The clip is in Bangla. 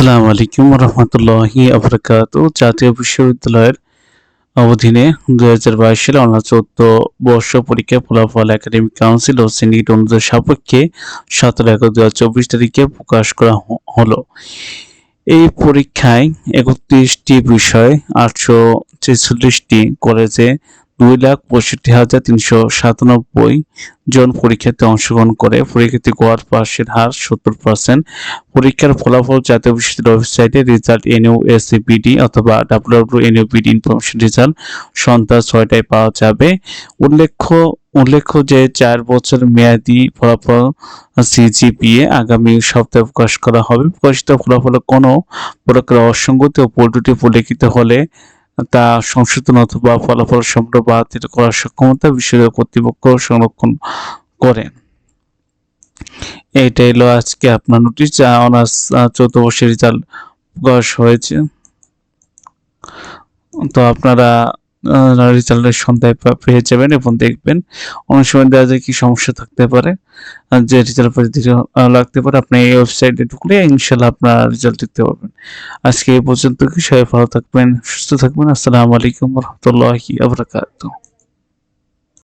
আসসালামু আলাইকুম রহমতুল্লাহি আবরকাত। জাতীয় বিশ্ববিদ্যালয়ের অধীনে দুই হাজার বাইশ সালে অনার্স চোদ্দ বর্ষ পরীক্ষা ফলাফল একাডেমিক কাউন্সিল ও সিন্ডিকেট অনুযায়ী সাপেক্ষে সতেরো এক দুই হাজার চব্বিশ তারিখে প্রকাশ করা হলো। এই পরীক্ষায় একত্রিশটি বিষয়, আটশো ছেচল্লিশটি কলেজে দুই লাখ পঁয়ষট্টি হাজার তিনশো সাতানব্বই জন পরীক্ষার্থী অংশগ্রহণ করে। পরীক্ষার্থী গড় পাশের হার সত্তর পার্সেন্ট পরীক্ষার ফলাফল জাতীয় বিশ্ববিদ্যালয়ের ওয়েবসাইটে রেজাল্ট এনইউ এসিবিডি অথবা ডাব্লিউডাব্লিউ এনইউবিডি ইনফরমেশন রেজাল্ট সন্ধ্যা ছয়টায় পাওয়া যাবে। উল্লেখ্য উল্লেখ্য যে চার বছর মেয়াদি ফলাফল সিজিপিএ আগামী সপ্তাহে প্রকাশ করা হবে। প্রকাশিত ফলাফলে কোনো প্রকার অসঙ্গতি ও পল্টুটি পরিলক্ষিত হলে তা সংশোধন অথবা ফলাফল সংগ্রহ বাতিল করার সক্ষমতা বিশ্ববিদ্যালয় কর্তৃপক্ষ সংরক্ষণ করেন এইটা এলো আজকে আপনার নোটিশ যা অনার্স চৌদ্দ বর্ষের রেজাল্ট প্রকাশ হয়েছে। তো আপনারা রেজাল্টের সন্ধ্যায় পেয়ে যাবেন এবং দেখবেন অনেক সময় দেখা যায় কি সমস্যা থাকতে পারে। যে রেজাল্ট পরিস্থিতি লাগতে পারে, আপনি এই ওয়েবসাইটে ঢুকলে ইনশাল্লাহ আপনার রেজাল্ট দেখতে পাবেন আজকে এই পর্যন্ত কি, সবাই ভালো থাকবেন, সুস্থ থাকবেন। আসসালামু আলাইকুম রহমতুল্লাহি আবরাকাতুহ